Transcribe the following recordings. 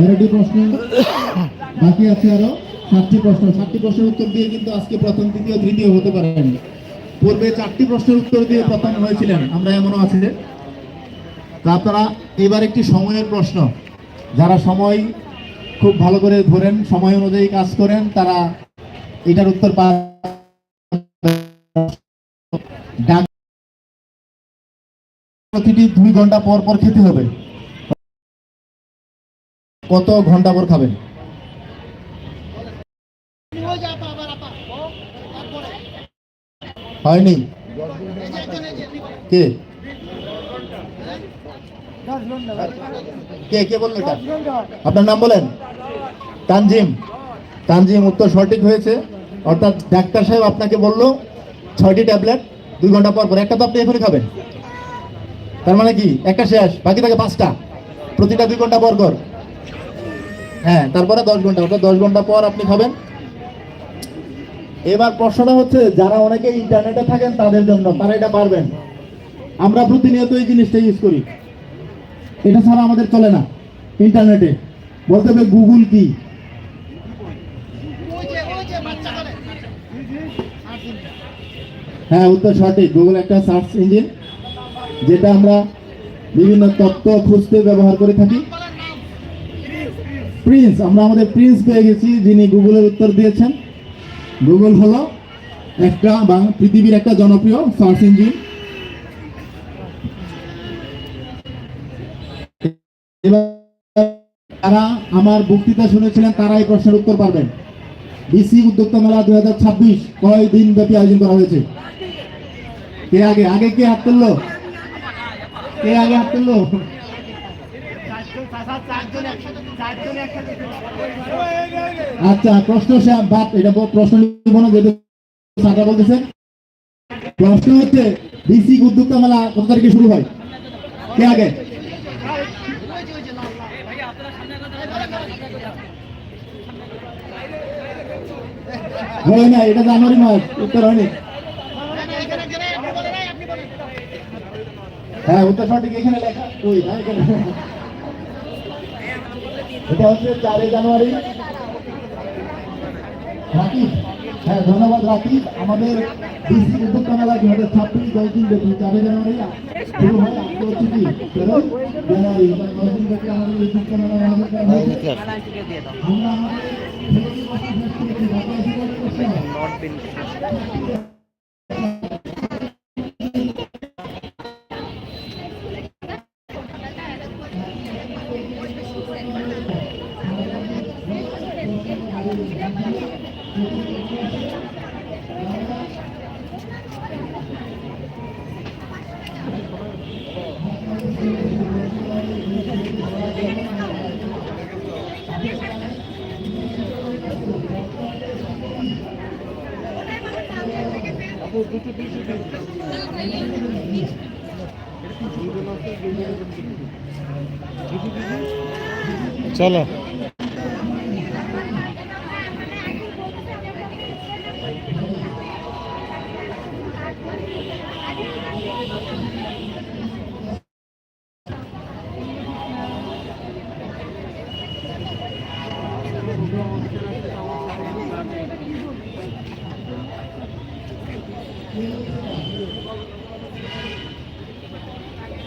তেরোটি প্রশ্ন। বাকি আছে আরও সাতটি প্রশ্ন। সাতটি প্রশ্নের উত্তর দিয়ে কিন্তু আজকে প্রথম, দ্বিতীয়, তৃতীয় হতে পারেন। পূর্বে চারটি প্রশ্নের উত্তর দিয়ে প্রথম হয়েছিলেন। আমরা এমনও আছে তো আপনারা এবার একটি সময়ের প্রশ্ন। যারা সময় খুব ভালো করে ধরেন, সময় অনুযায়ী কাজ করেন, তারা এটার উত্তর পা প্রতিটি দুই ঘণ্টা পর পর খেতে হবে। কত ঘণ্টা পর খাবেন? হয়নি? কে? কে কে বলল এটা? আপনার নাম বলেন? তানজিম। তানজিম, উত্তর সঠিক হয়েছে। অর্থাৎ ডাক্তার সাহেব আপনাকে বলল, ছয়টি ট্যাবলেট, দুই ঘণ্টা পর পর। একটা তো আপনি এখনই খাবেন। তার মানে কি? একটা শেষ। বাকি থাকে পাঁচটা। প্রতিটা দুই ঘণ্টা পর পর। হ্যাঁ তারপরে দশ ঘণ্টা, অর্থাৎ দশ ঘণ্টা পর আপনি খাবেন। এবার প্রশ্নটা হচ্ছে, যারা অনেকে ইন্টারনেটে থাকেন, তাদের জন্য তারা এটা পারবেন। আমরা প্রতিনিয়ত এই জিনিসটা ইউজ করি। এটা ছাড়া আমাদের চলে না, ইন্টারনেটে। বলতে হবে গুগল কি? হ্যাঁ উত্তর সঠিক। গুগল একটা সার্চ ইঞ্জিন যেটা আমরা বিভিন্ন তথ্য খুঁজতে ব্যবহার করে থাকি। প্রিন্স আমরা আমাদের প্রিন্স পেয়ে গেছি, যিনি গুগলের উত্তর দিয়েছেন। গুগল হলো একটা বাং- পৃথিবীর একটা জনপ্রিয় সার্চ ইঞ্জিন যারা আমার বক্তৃতা শুনেছিলেন তারা এই প্রশ্নের উত্তর পারবেন। বিসি উদ্যোক্তা মেলা দুই হাজার ছাব্বিশ কয় দিন ব্যাপী আয়োজন করা হয়েছে? কে আগে? আগে কে হাত তুললো? কে আগে হাত তুললো? আচ্ছা প্রশ্ন সে বাদ এটা প্রশ্ন নিব না যেহেতু স্যাররা বলতেছে। প্রশ্ন হচ্ছে বিসি উদ্যোক্তা মেলা কত তারিখে শুরু হয়? কে আগে? হয় না, এটা জানুয়ারি মাস, উত্তর হয়নি। হ্যাঁ উত্তর সঠিক, এখানে লেখা। ওই এখানে। এটা হচ্ছে চারই জানুয়ারি। রাকিব হ্যাঁ ধন্যবাদ রাকিব। আমাদের ডিসি উদ্যোক্তা মেলা দু হাজার ছাব্বিশ দশ দিন ব্যাপী চারই জানুয়ারি। শুরু হয় আজকে হচ্ছে কি? তেরোই জানুয়ারি। দশ দিন ব্যাপী আমাদের উদ্যোক্তা মেলা আমরা আমাদের চলো।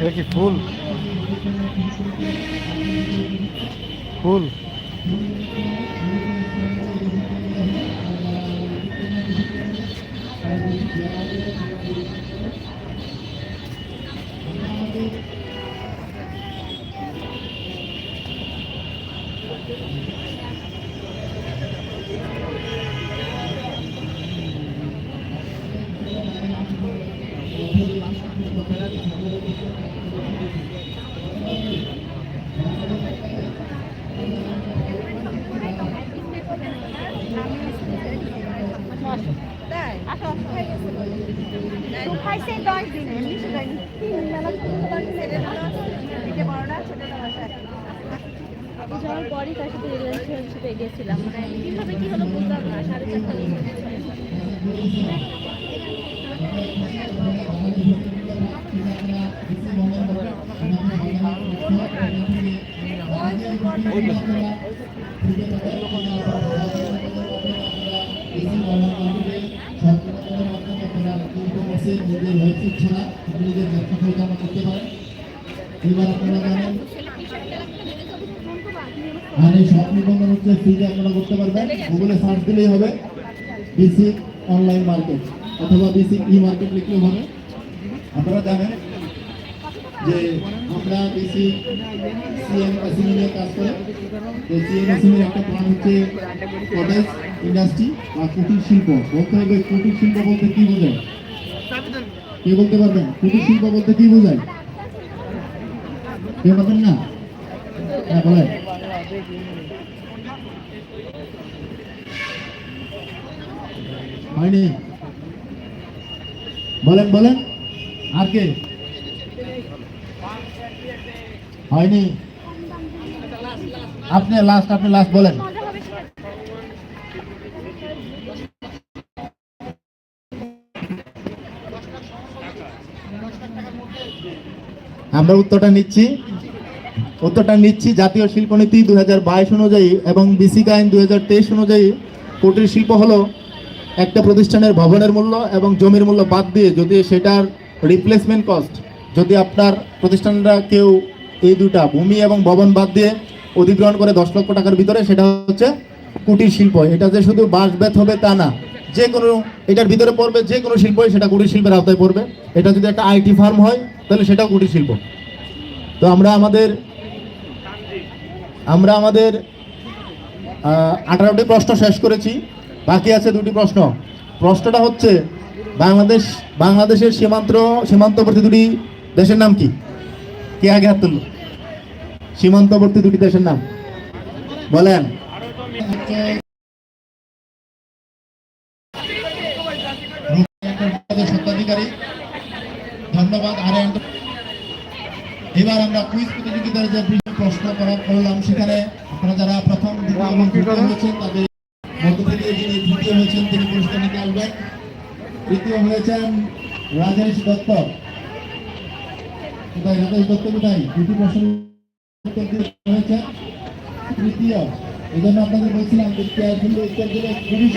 এটা কি ফুল? ফুল। পাইছে দশ দিন। এমনি শুকায়নি তিন বেলা ছেলে বড়টা ছোটটা বাসায়। যাওয়ার পরই তার সাথে রিলেশনশিপে গেছিলাম। মানে কীভাবে কি হলো বুঝলাম না সাড়ে চারটা এবার আপনারা জানেন, আর এই সব নিবন্ধন হচ্ছে ফ্রিতে আপনারা করতে পারবেন। গুগলে সার্চ দিলেই হবে বেসিক অনলাইন মার্কেট অথবা বেসিক ই মার্কেট লিখলেও হবে। আপনারা জানেন যে আমরা বেসিক সিএম মেশিন নিয়ে কাজ করে। তো সিএম মেশিনের একটা প্ল্যান হচ্ছে কটেজ ইন্ডাস্ট্রি আর কুটির শিল্প। বলতে হবে কুটির শিল্প বলতে কি বোঝায়? কে বলতে পারবেন? কুটির শিল্প বলতে কি বোঝায়? কেউ পাবেন না? হ্যাঁ বলেন। হয়নি? বলেন বলেন। আর কে? হয়নি? আপনি লাস্ট আপনি লাস্ট বলেন। আমরা উত্তরটা নিচ্ছি। উত্তরটা নিচ্ছি জাতীয় শিল্পনীতি দু হাজার বাইশ অনুযায়ী এবং বিসিক আইন দু হাজার তেইশ অনুযায়ী কুটির শিল্প হলো একটা প্রতিষ্ঠানের ভবনের মূল্য এবং জমির মূল্য বাদ দিয়ে যদি সেটার রিপ্লেসমেন্ট কস্ট যদি আপনার প্রতিষ্ঠানরা কেউ এই দুটা ভূমি এবং ভবন বাদ দিয়ে অধিগ্রহণ করে দশ লক্ষ টাকার ভিতরে, সেটা হচ্ছে কুটির শিল্প। এটা যে শুধু বাঁশ বেত হবে তা না যে কোনো এটার ভিতরে পড়বে যে কোনো শিল্পই সেটা কুটির শিল্পের আওতায় পড়বে। এটা যদি একটা আইটি ফার্ম হয়, তাহলে সেটাও কুটির শিল্প। তো আমরা আমাদের আমরা আমাদের আঠারোটি প্রশ্ন শেষ করেছি। বাকি আছে দুটি প্রশ্ন। প্রশ্নটা হচ্ছে, বাংলাদেশ, বাংলাদেশের সীমান্ত, সীমান্তবর্তী দুটি দেশের নাম কি? কে আগে হাত তুলল? সীমান্তবর্তী দুটি দেশের নাম। বলেন। সত্ত্বাধিকারী ধন্যবাদ আরেন এবার আমরা কুইজ প্রতিযোগিতার যে প্রশ্ন করা করলাম সেখানে আপনারা যারা প্রথম তৃতীয় হয়েছেন তাদের মধ্য থেকে যিনি তৃতীয় হয়েছেন তিনি পুরস্কার নিতে আসবেন। তৃতীয় হয়েছেন রাজেশ দত্ত। কোথায়? রাজেশ দত্ত কোথায়? দুটি প্রশ্ন উত্তর দিয়ে হয়েছে। তৃতীয়। এই জন্য আপনাদের বলছিলাম যে কেয়ারফুলি উত্তর দিলে খুবই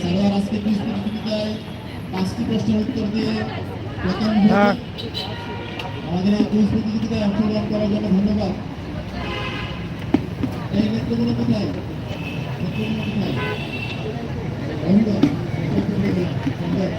সালোয়ার আজকে পাঁচটি প্রশ্নের উত্তর দিয়ে আমাদের এই প্রতিযোগিতায় অংশগ্রহণ করার জন্য ধন্যবাদ। এই নেতৃত্বগুলো কোথায় কোথায় ধন্যবাদ